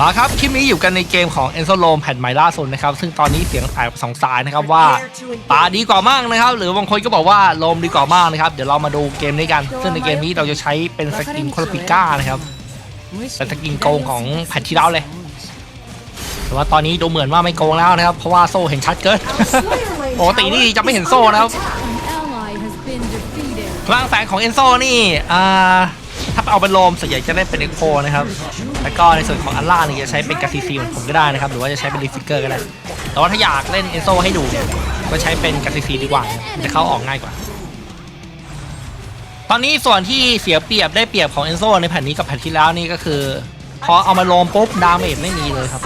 มาครับคลิปนี้อยู่กันในเกมของ e n z o l o m แผ่นใหม่ล่าสุดนะครับ ซึ่งตอนนี้เสียงแตกสองสายนะครับว่าป่าดีกว่ามากนะครับ หรือบางคนก็บอกว่าโลมดีกว่ามากนะครับ เดี๋ยวเรามาดูเกมนี้กัน ซึ่งในเกมนี้เราจะใช้เป็นสกินโคลปิก้านะครับเป็นสกินโกงของแผ่นที่แล้วเลย แต่ว่าตอนนี้ดูเหมือนว่าไม่โกงแล้วนะครับ เพราะว่าโซ่เห็นชัดเกินปกตินี่จะไม่เห็นโซ่นะครับ An ally has been defeated. ร่างแฝงของเอนโซนี่อ่า ถ้าเอาเป็นโลมส่วนใหญ่จะได้เป็นเอ็กโคนะครับ แล้วก็ในส่วนของอัลล่าเนี่ยจะใช้เป็นกาซีซีเหมือนผมก็ได้นะครับ หรือว่าจะใช้เป็นรีฟิกเกอร์ก็ได้ แต่ว่าถ้าอยากเล่นเอนโซให้ดูเนี่ยก็ใช้เป็นกาซีซีดีกว่าจะเข้าออกง่ายกว่า ตอนนี้ส่วนที่เสียเปรียบได้เปรียบของเอนโซในแผ่นนี้กับแผ่นที่แล้วนี่ก็คือพอเอามาโลมปุ๊บดาเมจไม่มีเลยครับ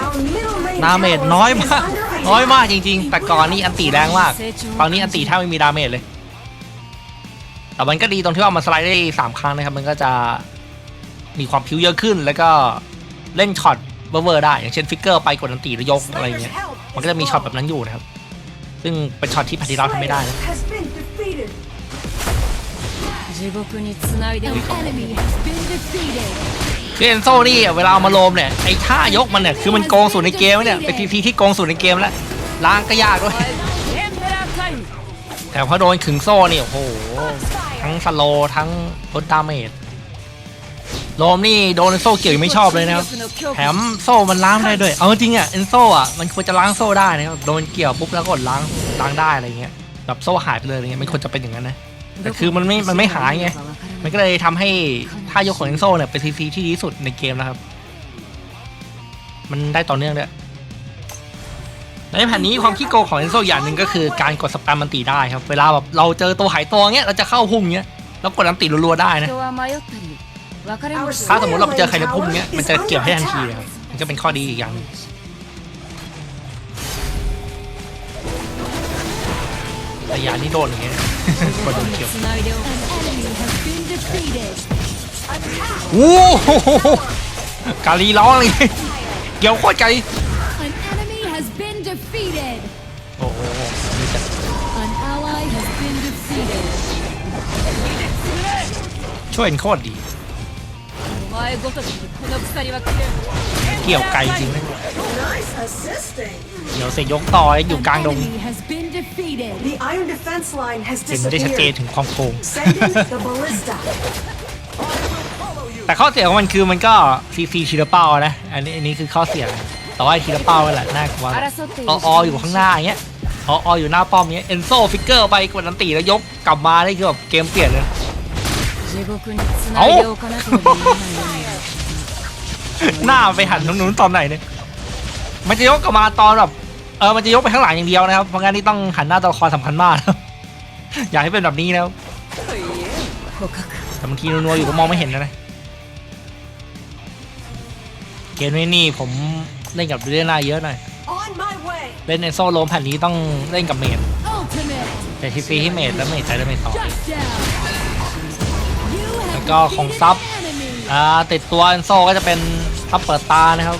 ดาเมจน้อยมากน้อยมากจริง ๆ แต่ก่อนนี่อันตีแรงมาก ตอนนี้อันตีแทบไม่มีดาเมจเลย แต่มันก็ดีตรงที่ว่ามันสไลด์ได้สามครั้งนะครับ มันก็จะมีความพิ้วเยอะขึ้น แล้วก็เล่นช็อตเวอร์ได้ อย่างเช่นฟิกเกอร์ไปกดนันตีหรือยกอะไรเงี้ย มันก็จะมีช็อตแบบนั้นอยู่นะครับ ซึ่งเป็นช็อตที่พัทิราทำไม่ได้นะเอนโซ่นี่เวลาเอามาโลมเนี่ยไอ้ท่ายกมันเนี่ยคือมันโกงสุดในเกมเนี่ยเป็นพีพีที่โกงสุดในเกมแล้วล้างก็ยากด้วยแต่พอโดนขึงโซ่นี่โอ้โห ทั้งสโลทั้งลดดาเมจโลมนี่โดนโซ่เกี่ยวยังไม่ชอบเลยนะครับแถมโซ่มันล้างได้ด้วย เอาจริงอะเอนโซ่อะมันควรจะล้างโซ่ได้นะครับโดนเกี่ยวปุ๊บแล้วกดล้างล้างได้อะไรเงี้ยแบบโซ่หายไปเลยอะไรเงี้ยมันควรจะเป็นอย่างนั้นนะแต่คือมันไม่มันไม่หายไงมันก็เลยทำให้ท่ายกของเอนโซ่เนี่ยเป็นซีซีที่ดีสุดในเกมนะครับ มันได้ต่อเนื่องด้วย ในแผ่นนี้ความขี้โกงของเอนโซอย่างหนึ่งก็คือการกดสแปมมันตีได้ครับ เวลาแบบเราเจอตัวหายตัวเงี้ยเราจะเข้าพุ่มเงี้ยแล้วกดน้ำตีรัวๆได้นะ ถ้าสมมติเราเจอใครในพุ่มเงี้ยมันจะเกี่ยวให้ทันทีเลยครับมันจะเป็นข้อดีอีกอย่างนึงยานี่โดนอย่างเงี้ยกดโดนเกี่ยวโอ้โหกาลีร้องเลยเกี่ยวโคตรไกล defeated. Oh, oh, oh. An ally has been defeated. ช่วยโคตรดีเกี่ยวไกลจริงนะเดี๋ยวเสกยกต่ออยู่กลางดงเห็นได้ชัดเจนถึงความโกงแต่ข้อเสียของมันคือมันก็ฟรีๆชิลเป้านะ อันนี้อันนี้คือข้อเสีย แต่ว่าทีละเป้านั่แหละน่ากลัวออออยู่ข้างหน้าอย่างเงี้ยออออยู่หน้าป้อมเงี้ยเอนโซฟิกเกอร์ไปกดนันตีแล้วยกกลับมาได้คือแบบเกมเปลี่ยนเลยเอาหน้าไปหันตรงนู้นตอนไหนเนี่ยมันจะยกกลับมาตอนแบบเออมันจะยกไปข้างหลังอย่างเดียวนะครับเพราะงั้นนี่ต้องหันหน้าตัวละครสำคัญมากอยากให้เป็นแบบนี้แล้วแต่บางทีนัวๆอยู่ก็มองไม่เห็นนะนะเกมนี้นี่ผม เล่นกับเรียนาเยอะหน่อย On my way. เล่นในโซโลมแผ่นนี้ต้องเล่นกับเมด Ultimate แต่ทีซีให้เมดแล้วเมดใช้แล้วเมดต่อ shut down. You have แล้วก็ของซับ defeated an enemy. อ่าติดตัวเอนโซก็จะเป็นทับเปิดตานะครับ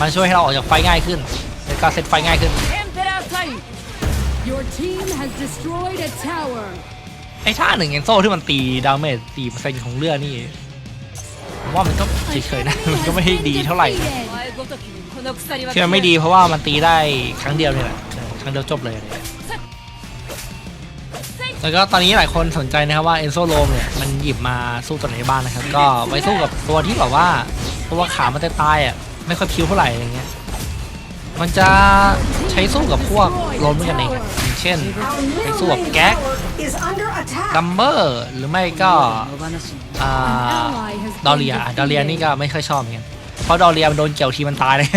มันช่วยให้เราออกจากไฟง่ายขึ้นแล้วก็เซตไฟง่ายขึ้น Emperor time. Your team has destroyed a tower. ไอ้ท่าหนึ่งเอนโซที่มันตีดาเมจสี่เปอร์เซ็นต์ของเลือดนี่ผมว่ามันก็เฉยๆนะ มันก็ไม่ได้ดีเท่าไหร่ Defeated. ที่มันไม่ดีเพราะว่ามันตีได้ครั้งเดียวนี่แหละครั้งเดียวจบเลยแล้วก็ตอนนี้หลายคนสนใจนะครับว่าเอนโซโลมเนี่ยมันหยิบมาสู้ตัวไหนบ้างนะครับ ก็ไว้สู้กับตัวที่แบบว่าตัวขามันตายอะไม่ค่อยพิ้วเท่าไหร่อะไรเงี้ยมันจะใช้สู้กับพวกโลมด้วยกันเองอย่างเช่น Our middle Cái xua lane cát. tower is under attack. ดัมเบอร์หรือไม่ก็อ่าดอเรียดอเรียนี่ก็ไม่ค่อยชอบเหมือนกัน ราะดอเรียมันโดนเกี่ยวทีมันตายเลย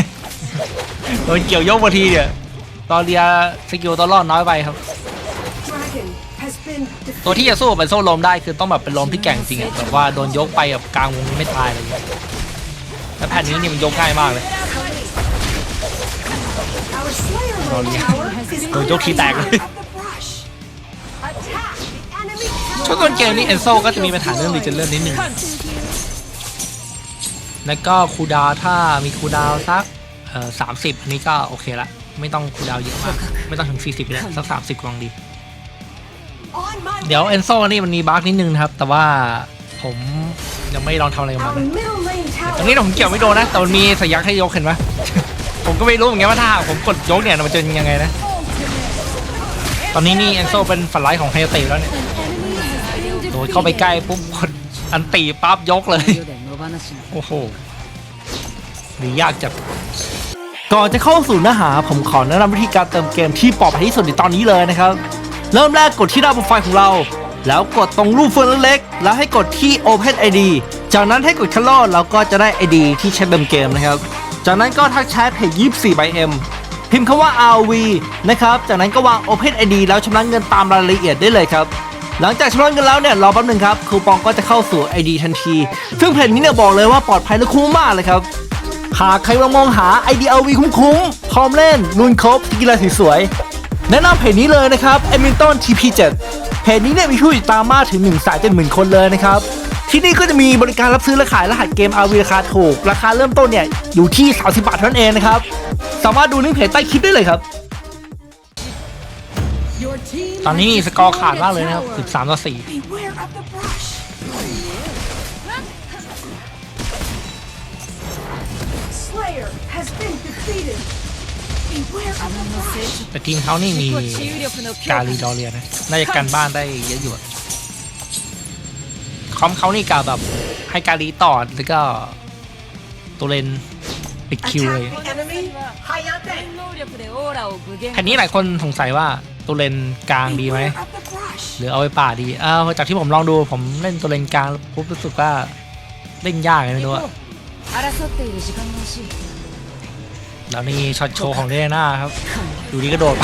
โดนเกี่ยวยกมาทีเนี่ยดอเรียสกิลตัวรอดน้อยไปครับ Dragon has been ตัวที่ defeated. จะสู้กับเป็นโซ่ลมได้คือต้องแบบเป็นลมที่แกร่งจริงอะแบบว่าโดนยกไปแบบกลางวงไม่ตายอะไรเงี้ยแต่แผ่นนี้นี่มันยกง่ายมากเลย Our Slayer Oh, Lane yeah. tower is Đồ under dốc khí tạc fire đấy. of the brush. Attack the enemy ช่วงต้นเกมนี้เอนโซก็จะมีปัญหาเรื่องรีเจนเลือดนิดนึง แล้วก็คูลดาวน์ถ้ามีคูลดาวน์สักเอ่อสามสิบอันนี้ก็โอเคละ ไม่ต้องคูลดาวน์เยอะมาก ไม่ต้องถึงสี่สิบเลยสักสามสิบกำลังดี On my เดี๋ยว way. เอนโซนี่มันมีบั๊กนิดนึงนะครับ แต่ว่าผมยังไม่ลองทำอะไรกับมัน Our นะ middle lane จะอันนี้ผมเกี่ยวไม่โดนนะ แต่มันมีสยักให้ยกเห็นไหมผมก็ไม่รู้เหมือนกันว่าถ้าหากผมกดยกเนี่ยมันจะยังไงนะ ตอนนี้นี่เอนโซเป็นฝันร้ายของไฮยาเตะแล้วเนี่ย โดดเข้าไปใกล้ปุ๊บกดอันตีปั๊บยกเลย โอ้โหหรือยากจัดก่อนจะเข้าสู่เนื้อหาผมขอแนะนำวิธีการเติมเกมที่ปลอดภัยที่สุดในตอนนี้เลยนะครับ เริ่มแรกกดที่หน้าโปรไฟล์ของเรา แล้วกดตรงรูปเฟืองเล็กๆแล้วให้กดที่ Open ID จากนั้นให้กดคัลเลอร์แล้วก็จะได้ ID ที่ใช้เติมเกมนะครับ จากนั้นก็ทักแชทเพจ24 by M พิมพ์คำว่า RV นะครับ จากนั้นก็วาง Open ID แล้วชำระเงินตามรายละเอียดได้เลยครับ หลังจากชำระเงินแล้วเนี่ยรอแป๊บหนึงครับคูปองก็จะเข้าสู่ ID ทันที ซึ่งเพจนี้เนี่ยบอกเลยว่าปลอดภัยและคุ้มมากเลยครับหากใครกำลังมองหา IDLV คุ้มๆพร้อมเล่นลุนครบกีฬาสวยแนะนำเพจนี้เลยนะครับ e m i n t o n TP7 เพจนี้เนี่ยมีผู้ติดตามมากถึง1นึ่งแสนเจ็ดหมื่นคนเลยนะครับ ที่นี่ก็จะมีบริการรับซื้อและขายรหัสเกม RV ราคาถูก ราคาเริ่มต้นเนี่ยอยู่ที่ 30 บาทเท่านั้นเองนะครับ สามารถดูลิงก์เพจใต้คลิปได้เลยครับ ตอนนี้ has สกอร์ขาด destroyed มาก a เลยนะครับ tower. 13 ต่อ Beware of the brush. Slayer has been defeated. Beware of the brush. 4แต่ทีมเขานี่มีกาลีดอเรียนะ น่าจะกันบ้านได้เยอะอยู่อะคอมเขานี่กาแบบให้กาลีต่อแล้วก็ตัวเลนปิดคิวเลย Attack the enemy. Hayate. แผ่นนี้หลายคนสงสัยว่า ตัวเลนกลางดีไหมหรือเอาไปป่าดีเออจากที่ผมลองดูผมเล่นตัวเลนกลางปุ๊บรู้สึกว่าเล่นยากเลยดูอะแล้วนี่ช็อตโชว์ของเดน่าครับอยู่ดีก็โดดไป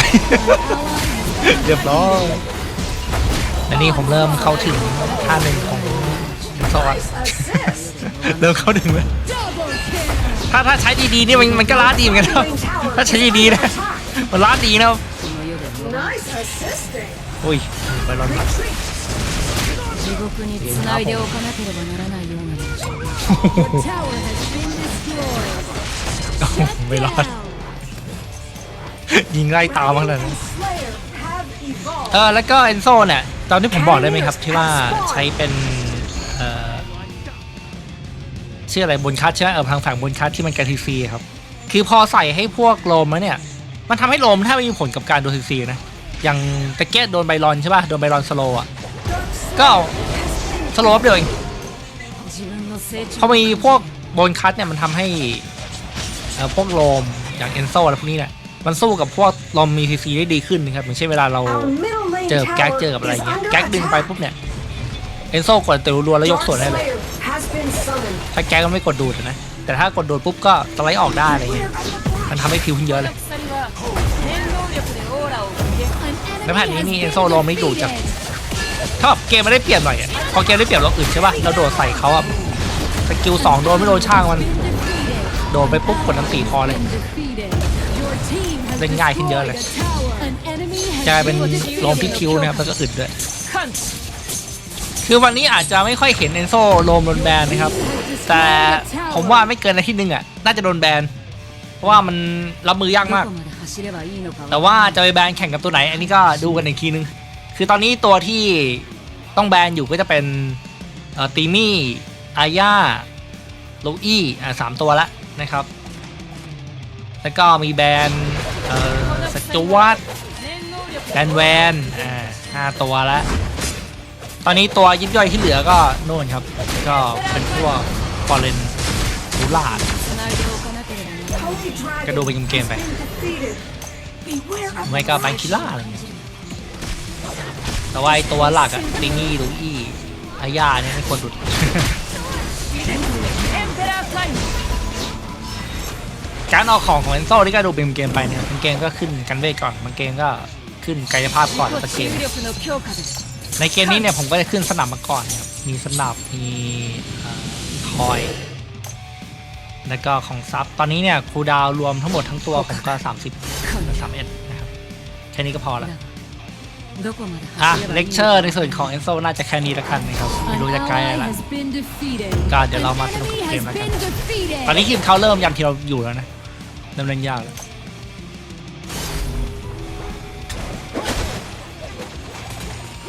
เรียบร้อยและนี่ผมเริ่มเข้าถึงท่าหนึ่งของซอสเริ่มเข้าถึงแล้วถ้าถ้าใช้ดีๆนี่มันมันก็ล้าดีเหมือนกันครับถ้าใช้ดีๆนะมันล้าดีนะครับ Nice assisting. อุ้ยไปรอนมา Retreat. 地獄につないでおかなければならないような Tower has been destroyed ไม่รอด ยิงไล่ตามมาเลยนะ Slayer have evolved. เออแล้วก็เอนโซเนี่ยตอนที่ผมบอกได้ไหมครับ ที่ว่าใช้เป็นเอ่อชื่ออะไรบนคัทใช่ไหมเออทางฝั่งบนคัทที่มันการทีซีครับ คือพอใส่ให้พวกโลมแล้วเนี่ย มันทำให้โลมถ้าไม่มีผลกับการโดนทีซีนะ อย่างตะเกีดโดนไบรอนใช่ป่ะ โดนไบรอนสโลอะ ก็สโลว์เดียวเองเขามีพวกโบนคัตเนี่ยมันทำให้พวกโลมอย่างเอนโซอะไรพวกนี้เนี่ยมันสู้กับพวกลมมีซีซีได้ดีขึ้นนะครับอย่างเช่นเวลาเราเจอแก๊กเจอกับอะไรเงี้ยแก๊กดึงไปปุ๊บเนี่ยเอนโซกดแต่รัวแล้วยกส่วนได้เลยถ้าแก๊กก็ไม่กดดูดนะแต่ถ้ากดดูดปุ๊บก็สไลด์ออกได้อะไรเงี้ยมันทำให้คิวขึ้นเยอะเลย แล้วผ่นนี้นี่เอนโซโลไม่ดูจากถ้าแบบเกมไม่ได้เปรียบหน่อยอะพอเกมได้เปรียบเราอื่นใช่ป่ะเราโดดใส่เขาอะสกิลสองโดนไม่โดนช่างมัน โดนไปปุ๊บกดน้ำตีพอเลยเล่นง่ายขึ้นเยอะเลยกลายเป็นลมพิคิวนะครับแล้วก็อึดด้วยคือวันนี้อาจจะไม่ค่อยเห็นเอนโซโลมโดนแบนนะครับ แต่ผมว่าไม่เกินอาทิตย์หนึงอะ น่าจะโดนแบน เพราะว่ามันรับมือยากมาก แต่ว่าจะไปแบนแข่งกับตัวไหน อันนี้ก็ดูกันอีกทีนึง คือตอนนี้ตัวที่ต้องแบนอยู่ก็จะเป็นตีมี่อาย่าโลอี้อ่สามตัวละนะครับ แล้วก็มีแบนสจวัตแบนแวนอ่าห้าตัวละตอนนี้ตัวยิบย่อยที่เหลือก็โน่นครับ ก็เป็นพวกฟอร์เรนบูลาด กระโดดไปยิงเกมไปไม่ก็ไปคิล่าอะไรเงี้ยแต่ว่าไอตัวหลักอะตินี่หรืออีอาญาเนี่ยไม่ควรหลุดการออกของของเอนโซ่ที่กระโดดไป็นเกมไปเนี่ยบางเกมก็ขึ้นกันเวทก่อนบางเกมก็ขึ้นกายภาพก่อนตะเกีมในเกมนี้เนี่ยผมก็จะขึ้นสนามมาก่อนครับมีสนามมีคอย แล้วก็ของซับตอนนี้เนี่ยครูดาวรวมทั้งหมดทั้งตัวผมก็ 30มเอ็ดนะครับ แค่นี้ก็พอละอะเลคเชอร์ในส่วนของเอนโซน่าจะแค่นี้ละกันนะครับ ไม่รู้จะไกลอะไรก็เดี๋ยวเรามาสนุกกับเกมนะครับตอนนี้ทีมเขาเริ่มยัมที่เราอยู่แล้วนะเริ่เล่นยากแล้ว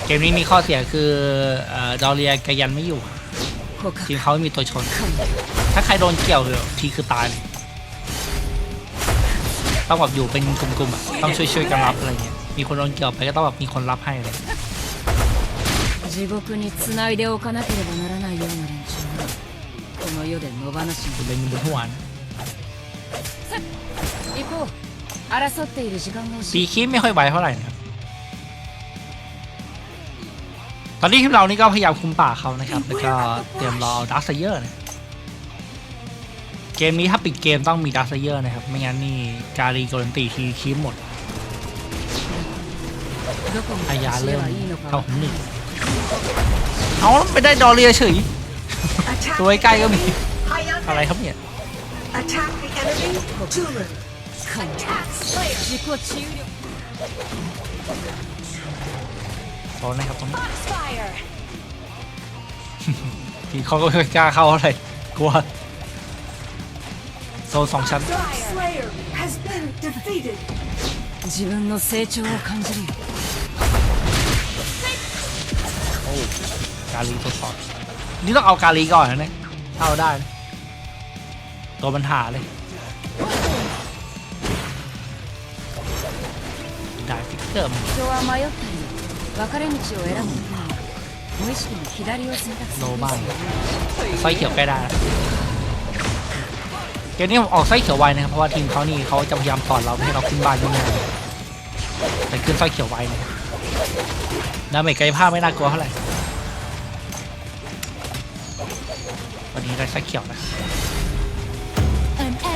เกมนี้มีข้อเสียคือดอเรียกยันไม่อยู่ ทีมเขาไม่มีตัวชน 完了 ถ้าใครโดนเกี่ยวคือทีคือตายเลยต้องแบบอยู่เป็นกลุ่มๆอะต้องช่วยๆกันรับอะไรเงี้ยมีคนโดนเกี่ยวไปก็ต้องแบบมีคนรับให้เลย 地獄につないでおかなければならないような連中がこの世で野放し คุณ に เป็นบนหัวนะ 行こう争っている時間が欲し ตี い คีบไม่ค่อยไหวเท่าไหร่นะครับ ตอนนี้ทีมเรานี่ก็พยายามคุมป่าเขานะครับ แล้วก็เตรียมรอดักเซเยอร์นะเกมนี้ถ้าปิดเกมต้องมีดักเซเยอร์นะครับ ไม่งั้นนี่การีโกลันตีทีคีมหมดอายาเริ่มเข้าหนึ่งเอาไปได้ดอเรียเฉยตัวใกล้ก็มี อะไรครับเนี่ย โซนนะครับตรงนี้ Foxfire. ทีเขาก็ไม่กล้าเข้าเท่าไหร่กลัว โซนสองชั้น Slayer has been defeated. 自分の成長を感じるよ โอ้กาลีตัวสอนนี่ต้องเอากาลีก่อนนะเนี่ยถ้าเอาได้นะตัวปัญหาเลย ได้ฟิกเกอร์มัน 人は迷ったり 分かれ道を選ぶ時に無意識に左を選択する โลบ้างสร้อยเขียวใกล้ได้แล้วเกมนี้ผมออกสร้อยเขียวไวนะครับเพราะว่าทีมเขานี่เขาจะพยายามสอนเราไม่ให้เราขึ้นบ้านง่ายๆแต่ขึ้นสร้อยเขียวไวนะครับดาเมจกายภาพไม่น่ากลัวเท่าไหร่วันนี้ได้สร้อยเขียวนะ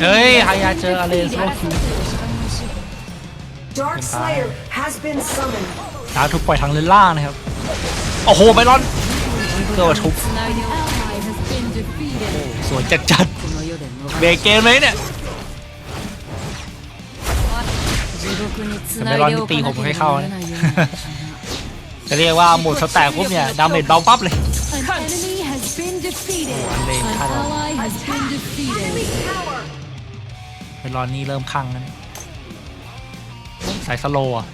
เฮ้ยฮายาเจออะไร 争 โซ ってい คิว る時間が欲しい Dark Slayer has been summoned. ดาถูกปล่อยทางเลนล่างนะครับ โอ้โหไปรอนเกือบทุบสวยจัดจัดเบรกเกมไหมเนี่ยไปรอนตีผมให้เข้านะจะเรียกว่าหมดสแต็กปุ๊บเนี่ยดาเมจเบาปั๊บเลยอันนคารไบรอนนี่เริ่มคลั่งแล้วสายสโลอะ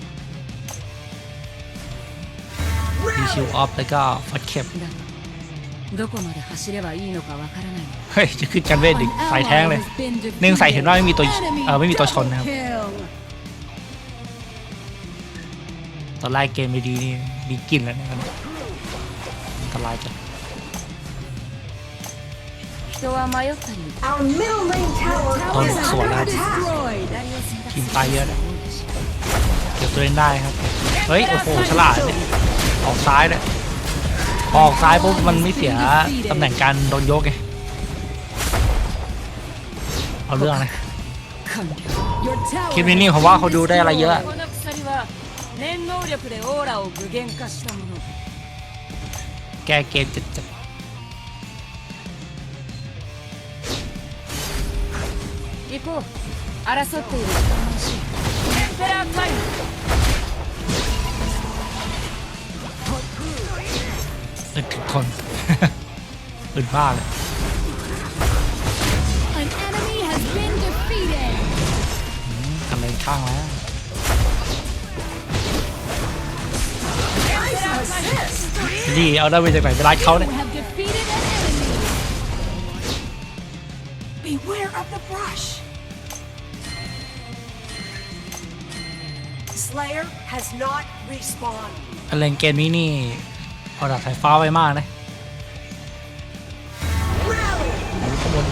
คิวออฟแล้วก็ฟัดเข็มเฮ้ย จะขึ้นกันเวทดึงใส่แท้งเลยเนื่องใส่เห็นว่าไม่มีตัวเออไม่มีตัวชนนะครับ ตอนไล่เกมไปดีนี่มีกลิ่นแล้วนะครับอนไล่จะง Our middle ทีมตายเยอะนะเดี๋ตัวเองได้ครับ เฮ้ย โอ้โห ฉลาด ออกซ้ายเลยออกซ้ายปุ๊บมันไม่เสียตำแหน่งการโดนยกไง เอาเรื่องนะ 完了 Your tower คลิปนี้นี่ผมว่าเขาดูได้อะไรเยอะ この鎖は念能力でオーラを具現化したもの แก้เกมจัดจัด 行こう争っている時間が欲しいエンペラータイム อึดถึงทน อึดมากเลย An enemy has been defeated ทำอะไรข้างแล้วดีเอาได้ไปจากไหนไปรัดเขาเนี่ย have defeated an enemy Beware of the brush. Slayer has not respawned. ถ้าเล่นเกมนี้นี่ เอาดาบสายฟ้าไว้มากนะ Rally. ข้างบน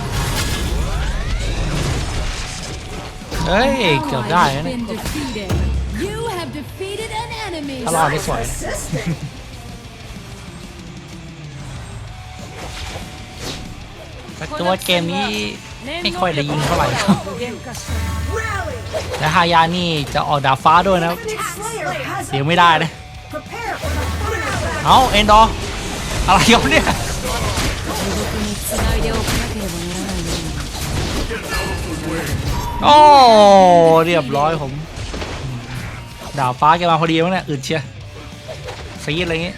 เฮ้ย เกือบได้นะเนี่ย been defeated you have defeated an enemy ถ้ารอดได้สวยนะ Assistant. แต่ตัวเกมนี้ไม่ค่อยได้ยิงเท่าไหร่ Rally. และฮายานี่จะออกดาบฟ้าด้วยนะ Slayer has เสียงไม่ได้นะ เอาเอ็นดออะไรครับเนี่ยโอ้เรียบร้อยผมดาวฟ้าแกมาพอดีมั้งเนี่ยอึดเชียสีอะไรเงี้ย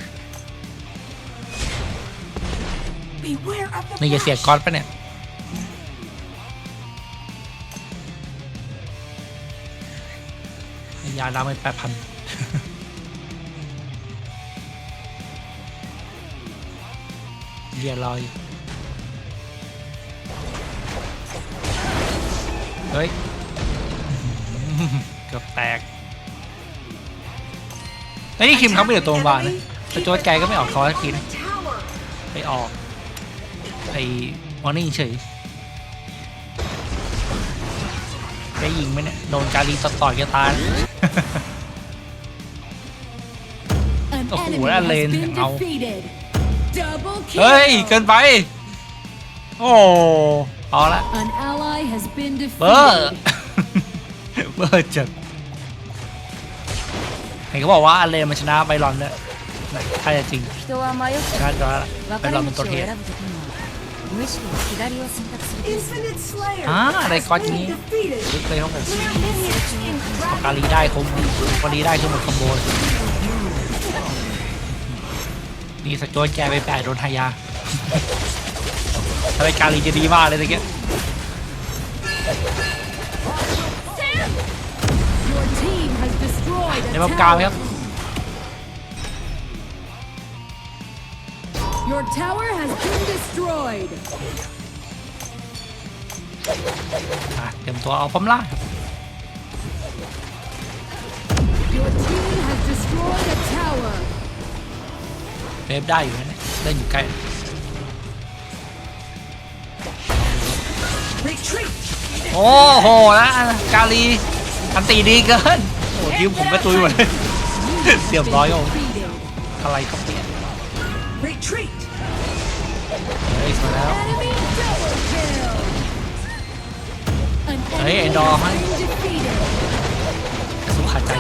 นี่จะเสียก้อนปะเนี่ยยาดาวไปแปดพัน เรียรอยเฮ้ยเกือบแตกไอ้ยนี่คิมเขาไม่อยู่ตัวโรงพยาบาลนะแต่โจ๊ดแกก็ไม่ออกคอสักทีนะ Tower ไปออกไอ้วอร์นิ่งเฉยได้ยิงไหมเนี่ยโดนการีต่อยๆแกตายนะ An Oh, enemy what a has lane. been Ow. defeated. Double เฮ้ย kill. เกินไป โอ้เอาละ An ally has been เบอร์ defeated. เบอร์จัดเห็นเขาบอกว่าอันเลนมันชนะไปรอนเนี่ยถ้าจะจริง 人は迷っ ชนะจะไป 分 ร か อน れ เป็น 道 ตัว を เท 選 ส ぶときにはむしろ左を選択する Infinite Slayer อ่าอะไร has ก้อนนี้ been defeated. ลึกเลยครับผม Clear minions in กาลีได้คุ้มกาลีได้คือหมดคอมโบเลย นี่สจวตแกไปแปะโดนทายาถ้าเป็นกาลีจะดีมากเลยตะเกีย Your team has destroyed ใน a บัมกลางไหมครับ tower. Your tower has been destroyed. อะเตรียมตัวเอาป้อมล่างครับ Your team has destroyed a tower. เวฟได้อยู่นะเนี่ยเล่นอยู่ใกล้ retreat. โอ้โหแล้วกาลีอันตีดีเกิน โอ้ยิ้มผมก็ตุยหมดเลยเรียบร้อยโอ้ Defeated. อะไรก็เปลี่ยน Retreat. เฮ้ยมาแล้ว Enemy double kill. An Hey, enemy dog. has been defeated. สุขาดใจ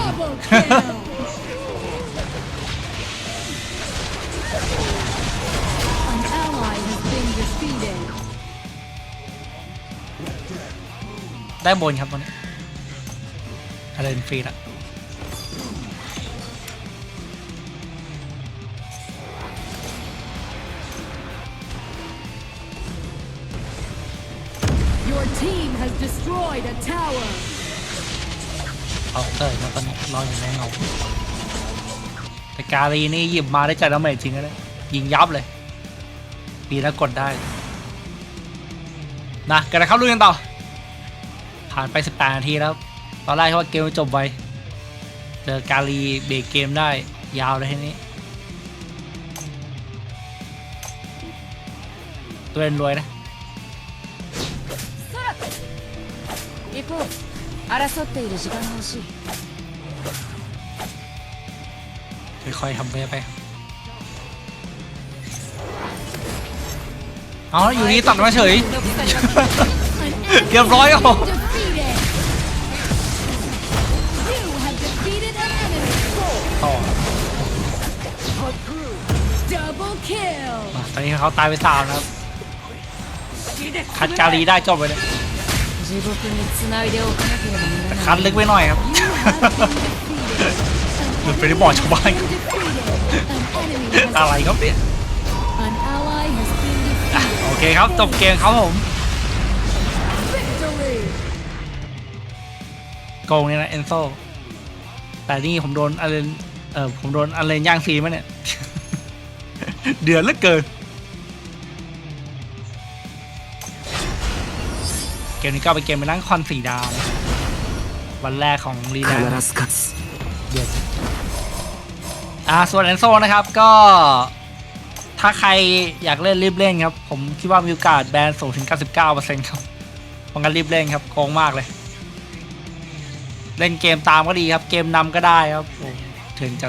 ได้บนครับตอนนี้อะไรเป็นฟรีละ Your team has destroyed a tower. เอาเตยมาตอนนี้รออย่างแรงเงาแต่กาลีนี่หยิบมาได้จัดดาเมจจริงนะเนี่ยยิงยับเลยดีแล้วกดได้ นะกันนะครับลุยกันต่อ ผ่านไป 18 นาทีแล้ว ตอนแรกเขาว่าเกมจะจบไว เจอกาลีเบรกเกมได้ยาวเลยทีนี้ ตัวเล่นรวยนะ 行こう争っている時間が欲しい ค่อยๆทำไปไปครับเอาอยู่นี่ตัดมาเฉย An เรียบร้อยครับผม Double kill. มาตอนนี้เขาตายไปสามนะครับ คัดกาลีได้จบไปเลย 地獄につないでおかなければな แต่ ら คัดลึกไปหน่อยครับ You have been defeated. หลุดไปในบ่อชาวบ้าน An enemy has อะไรครับเนี่ย An ally has been อ่ะ defeated. โอเคครับ จบเกมครับผม Victory. โกงเนี่ยนะเอนโซ แต่นี่ผมโดนอะไรนเออผมโดนอะไรนย่างฟรีมาเนี่ย เดือดเหลือเกิน เกมนี้ก็เป็นเกมเป็นร้านคอนสีดาว วันแรกของรีแลนด์เดือดอ่าส่วนแอนโซนะครับก็ถ้าใครอยากเล่นรีบเล่นครับ ผมคิดว่ามีโอกาสแบนสูงถึง 99%ครับเพราะงั้นรีบเล่นครับโกงมากเลย เล่นเกมตามก็ดีครับ เกมนำก็ได้ครับถึงจะ